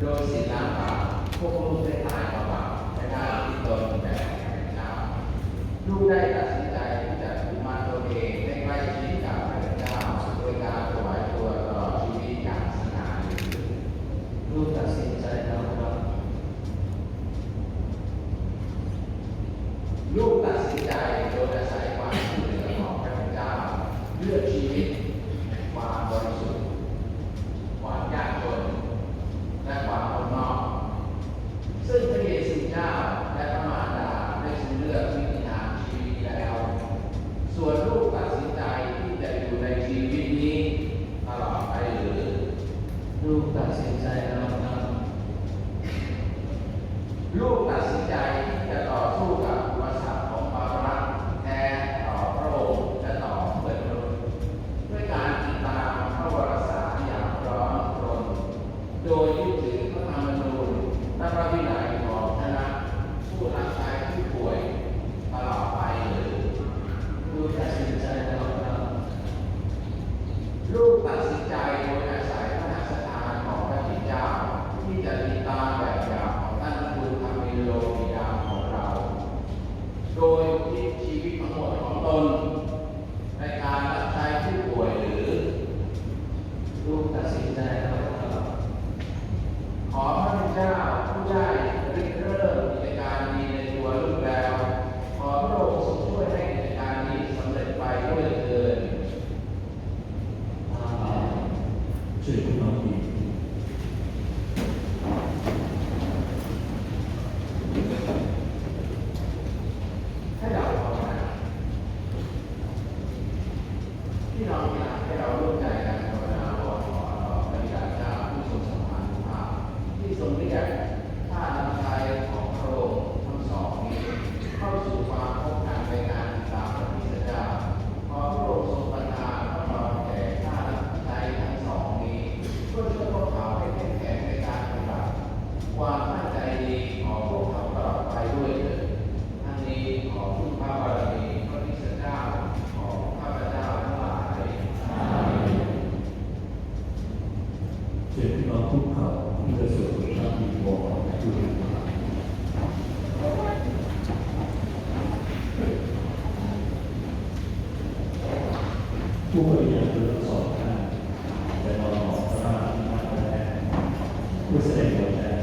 โดยสิล้างบาปพวกลูกได้ตายเปล่าๆและได้ที่ตนแต่นะครับลูกได้ตัด considering about that.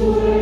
Amen.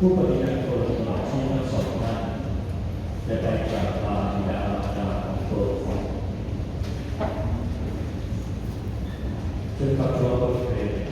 ผู้ปฏิบัติตนเหล่าที่ทั้สองท่านจะได้กราบลาบิดาอาจารย์ของตัวซึ่งกับตัวเป็น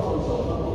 Oh, so, so, so.